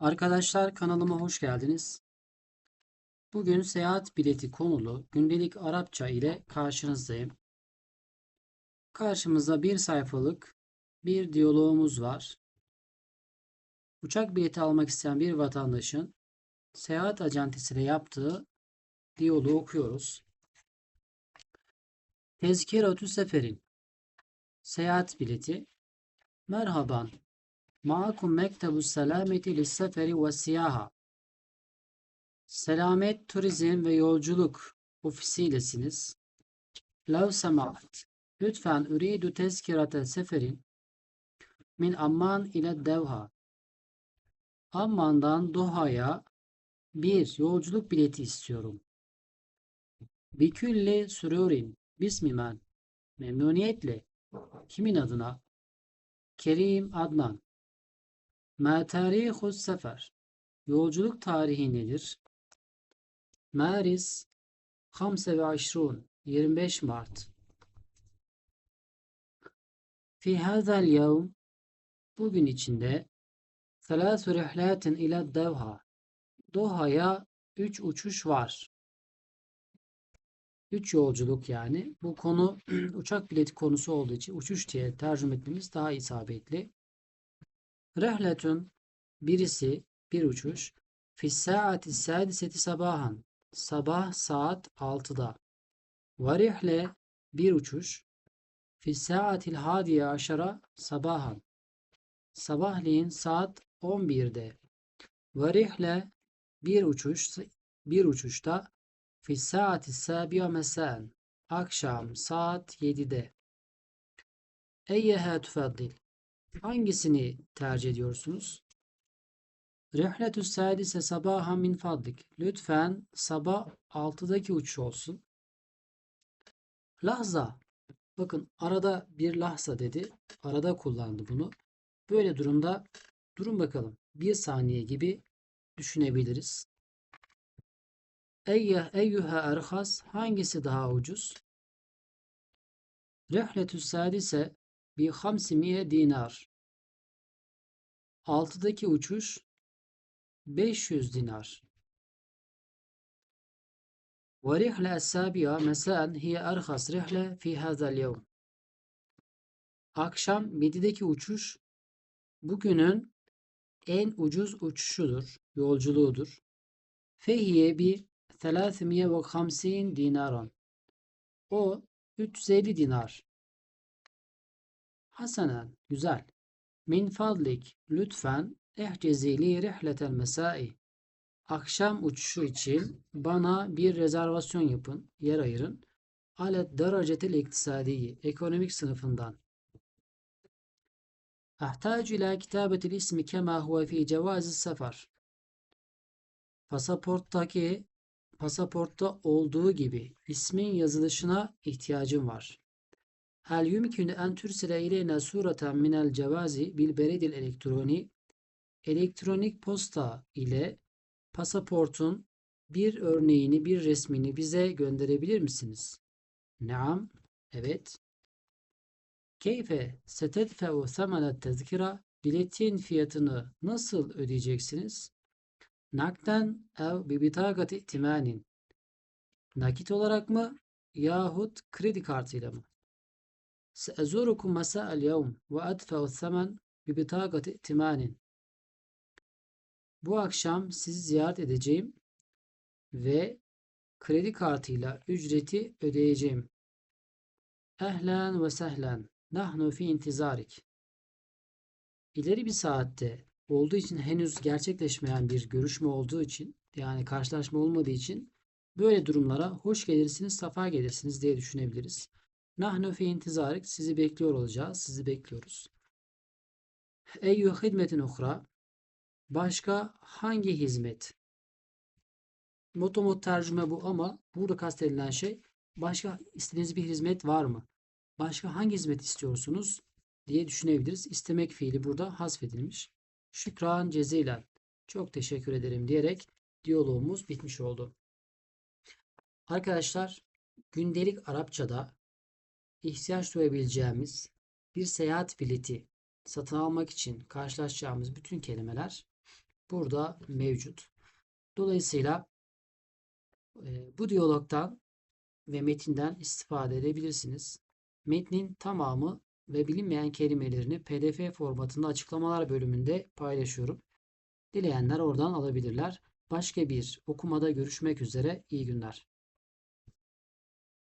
Arkadaşlar kanalıma hoş geldiniz. Bugün seyahat bileti konulu gündelik Arapça ile karşınızdayım. Karşımızda bir sayfalık bir diyalogumuz var. Uçak bileti almak isteyen bir vatandaşın seyahat acentesiyle yaptığı diyaloğu okuyoruz. Tezkiratü seferin Seyahat bileti Merhaban Maakum mektebu selameti lisseferi ve siyaha. Selamet, turizm ve yolculuk ofisiylesiniz. Lav semaat. Lütfen üridu tezkirate seferin min Amman ile Devha. Amman'dan Doha'ya bir yolculuk bileti istiyorum. Bikülli sürürin. Bismimen. Memnuniyetle. Kimin adına? Kerim Adnan. Ma tarihus sefer. Yolculuk tarihi nedir? Maris 25 25 Mart. Fi hazal yevm bugün içinde thalâthu rihlâtin ila Devha. Doha'ya 3 uçuş var. 3 yolculuk yani. Bu konu uçak bileti konusu olduğu için uçuş diye tercüme etmemiz daha isabetli. Rehletun birisi bir uçuş. Fi saati sadiseti sabahan. Sabah saat 6'da ve rihle bir uçuş. Fi saatil hadiye aşara sabahan. Sabahleyin saat 11'de ve rihle bir uçuş bir uçuşta. Fi saati sabiya mesen akşam saat 7'de Eyyeha tufaddil Hangisini tercih ediyorsunuz? Rihletü sadise sabaha min fadlik. Lütfen sabah 6'daki uçuş olsun. Lahza. Bakın arada bir lahza dedi. Arada kullandı bunu. Böyle durumda durun bakalım. Bir saniye gibi düşünebiliriz. Eyyeh eyyühe erhas. Hangisi daha ucuz? Rihletü sadise bi hamsimiye dinar. Altıdaki uçuş 500 dinar. ورحلة السابعة مساء هي أرخص رحلة في هذا اليوم. Akşam 7'deki uçuş bugünün en ucuz uçuşudur, yolculuğudur. Fehiye bi 350 dinaran. O 350 dinar. Hasanen, güzel. Min fadlik, lütfen ehcezili rihletel mesai. Akşam uçuşu için bana bir rezervasyon yapın, yer ayırın. Alet derecetel iktisadiyi, ekonomik sınıfından. Ahtacu ila kitabetil ismi kema huve fi cevazi sefer. Pasaporttaki pasaportta olduğu gibi ismin yazılışına ihtiyacım var. Hel yumkinu en tursile ileyna sureten minel cevazi bil beredil elektroni elektronik posta ile pasaportun bir örneğini, bir resmini bize gönderebilir misiniz? Naam, evet. Keyfe setedfe'u thamanet tezkira biletin fiyatını nasıl ödeyeceksiniz? Nakden ev bi bitagati itimanin. Nakit olarak mı yahut kredi kartıyla mı? سأزوركم مساء اليوم وأدفع الثمن ببطاقة ائتمان. Bu akşam sizi ziyaret edeceğim ve kredi kartıyla ücreti ödeyeceğim. Ehlen ve sehlen. Nahnu fi intizarik. İleri bir saatte olduğu için henüz gerçekleşmeyen bir görüşme olduğu için yani karşılaşma olmadığı için böyle durumlara hoş gelirsiniz, safa gelirsiniz diye düşünebiliriz. Nahnu fi intizarik. Sizi bekliyor olacağız. Sizi bekliyoruz. Eyyü hidmetin uhra. Başka hangi hizmet? Motomot tercüme bu ama burada kastedilen şey başka istediğiniz bir hizmet var mı? Başka hangi hizmet istiyorsunuz diye düşünebiliriz. İstemek fiili burada hasfedilmiş. Şükran cezilen. Çok teşekkür ederim diyerek diyalogumuz bitmiş oldu. Arkadaşlar gündelik Arapçada ihtiyaç duyabileceğimiz bir seyahat bileti satın almak için karşılaşacağımız bütün kelimeler burada mevcut. Dolayısıyla e, bu diyalogdan ve metinden istifade edebilirsiniz. Metnin tamamı ve bilinmeyen kelimelerini PDF formatında açıklamalar bölümünde paylaşıyorum. Dileyenler oradan alabilirler. Başka bir okumada görüşmek üzere. İyi günler.